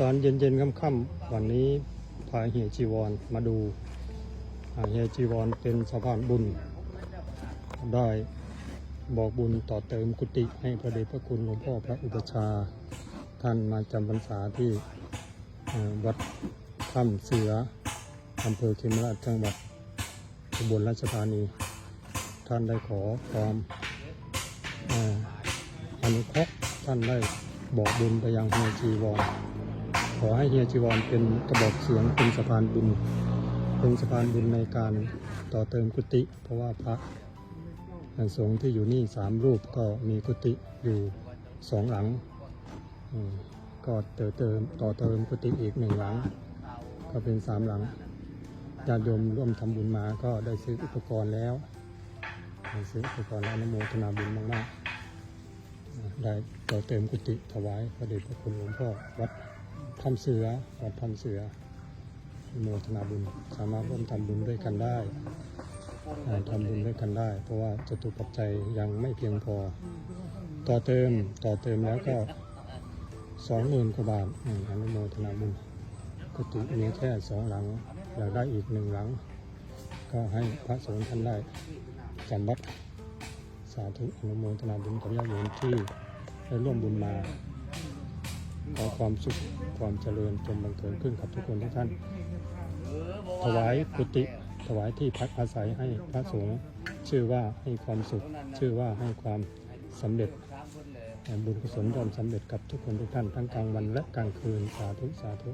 ตอนเย็นๆค่ำๆวันนี้พาเฮียจีวรมาดูอ่าเฮียจีวรเป็นสะพานบุญ ได้บอกบุญต่อเติมกุฏิให้พระเดชพระคุณหลวงพ่อพระอุปชา ท่านมาจำพรรษาที่วัดถ้ำเสืออำเภอเขมราชจังหวัดอุบลราชธานี ท่านได้ขอความอนุเคราะห์ท่านได้บอกบุญไปยังเฮียจีวร อให้เฮียจีวรเป็นกระบอกเสียงเป็นสะพานบุญ เป็นสะพานบุญในการต่อเติมกุฏิเพราะว่าพระสงฆ์ที่อยู่นี่สามรูปก็มีกุฏิอยู่สองหลังก็เติมเติมต่อเติมกุฏิอีกหนึ่งหลัง ก็เป็นสามหลังญาติโยมร่วมทำบุญมาก็ได้ซื้ออุปกรณ์แล้วได้ซื้ออุปกรณ์แล้วนโมทนาบุญมากๆได้ต่อเติมกุฏิถวายพระเดชพระคุณหลวงพ่อวัด ทำเสือวัดทำเสือนโมทนาบุญสามารถร่วมทำบุญด้วยกันได้ทำบุญด้วยกันได้ เพราะว่าจตุปัจจัยยังไม่เพียงพอ ต่อเติมต่อเติมแล้วก็สองหมื่นกว่าบาทอืมอนุโมทนาบุญกุฏิมีแค่สองหลังอยากได้อีกหนึ่งหลัง ก็ให้พระสงฆ์ท่านได้จำวัดสาธุอนุโมทนาบุญกับญาติโยมที่ได้ร่วมบุญมา ความสุขความเจริญจงบังเกิดขึ้นกับทุกคนทุกท่าน ถวายกุฏิถวายที่พักอาศัยให้พระสงฆ์ชื่อว่าให้ความสุข ชื่อว่าให้ความสำเร็จบุญกุศลย่อมสำเร็จกับทุกคนทุกท่านทั้งกลางวันและกลางคืนสาธุสาธุ